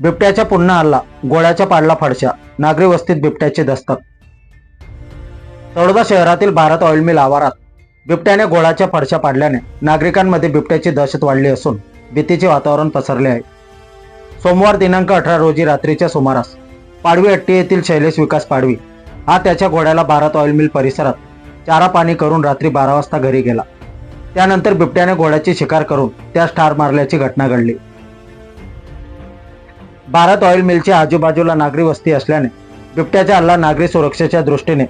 बिबट्याच्या पुन्हा हल्ला गोळ्याच्या पाडला फडशा नागरी वस्तीत बिबट्याचे दस्तक. तळोदा शहरातील भारत ऑइल मिल आवारात बिबट्याने गोळाच्या फडशा पाडल्याने नागरिकांमध्ये बिबट्याची दहशत वाढली असून भीतीचे वातावरण पसरले आहे. सोमवार दिनांक अठरा रोजी रात्रीच्या सुमारास पाडवी हट्टी येथील शैलेश विकास पाडवी हा त्याच्या घोड्याला भारत ऑइल मिल परिसरात चारा पाणी करून रात्री बारा वाजता घरी गेला. त्यानंतर बिबट्याने घोड्याची शिकार करून त्यास ठार मारल्याची घटना घडली. भारत ऑइल मिलच्या आजूबाजूला नागरी वस्ती असल्याने बिबट्याचा हल्ला नागरी सुरक्षेच्या दृष्टीने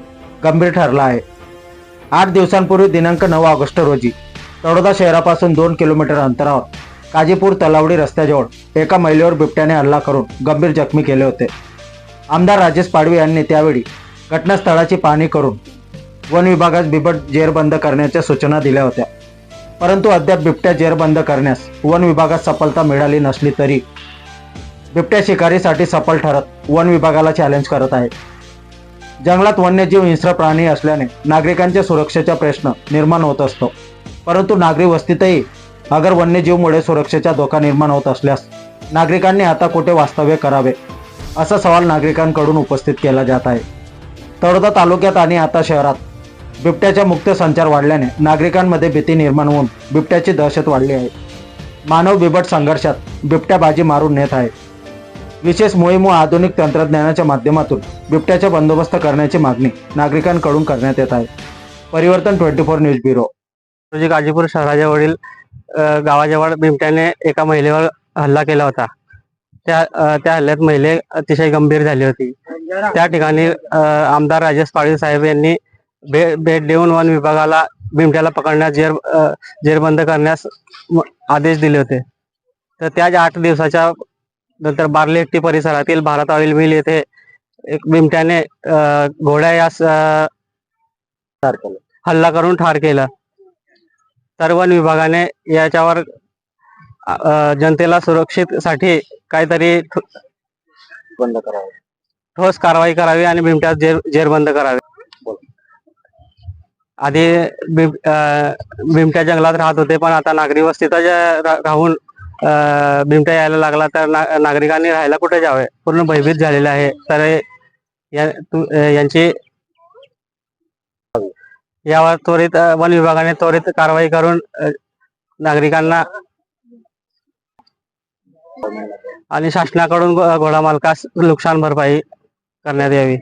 गंभीर ठरला आहे. आठ दिवसांपूर्वी दिनांक नऊ ऑगस्ट रोजी तळोदा शहरापासून दोन किलोमीटर अंतरावर काजीपूर तलावडी रस्त्याजवळ एका महिलेवर बिबट्याने हल्ला करून गंभीर जखमी केले होते. आमदार राजेश पाडवी यांनी त्यावेळी घटनास्थळाची पाहणी करून वन विभागास बिबट जेरबंद करण्याच्या सूचना दिल्या होत्या. परंतु अद्याप बिबट्या जेरबंद करण्यास वन विभागात सफलता मिळाली नसली तरी बिबट्या शिकारीसाठी सफल ठरत वन विभागाला चॅलेंज करत आहे. जंगलात वन्यजीव हिंस्र प्राणी असल्याने नागरिकांच्या सुरक्षेचा प्रश्न निर्माण होत असतो. परंतु नागरी वस्तीतही अगर वन्यजीवमुळे सुरक्षेचा धोका निर्माण होत असल्यास नागरिकांनी आता कुठे वास्तव्य करावे? असा सवाल नागरिकांकडून उपस्थित केला जात आहे. तळोदा तालुक्यात आणि आता शहरात बिबट्याचा मुक्त संचार वाढल्याने नागरिकांमध्ये भीती निर्माण होऊन बिबट्याची दहशत वाढली आहे. मानव बिबट संघर्षात बिबट्या बाजी मारून नेत आहे. विशेष मोहीम व आधुनिक तंत्रज्ञानाच्या माध्यमातून बिबट्याचा बंदोबस्त करण्याची मागणी नागरिकांकडून करण्यात येत आहे. Parivartan twenty four news bureau. Ghazipur शहराजवळील गावाजवळ बिबट्याने एका महिलेवर हल्ला केला होता. त्या त्या हल्ल्यात महिले अतिशय गंभीर झाली होती. त्या ठिकाणी आमदार राजेश पाळीव साहेब यांनी भे भेट देऊन वन विभागाला बिमट्याला पकडण्यास जेर जेरबंद करण्यास आदेश दिले होते. तर त्याच आठ दिवसाच्या नंतर बार्लेट्टी परिसरातील भारत ऑइल मिल येथे एक बिमट्याने घोड्या यास हल्ला करून ठार केलं. तर वन विभागाने याच्यावर जनतेला सुरक्षित साठी काहीतरी बंद करावे. ठोस कारवाई करावी आणि बिबट्यात जेर जेरबंद करावे. आधी बिब अ, जंगलात राहत होते पण आता नागरी वस्तीतच राहून बिमट्या यायला लागला तर ना- नागरिकांनी राहायला कुठे जावे? पूर्ण भयभीत झालेले आहे. तर यांची यावर त्वरित वन विभागाने त्वरित कारवाई करून नागरिकांना आणि शासनाकडून घोडा मालकास नुकसान भरपाई करण्यात यावी.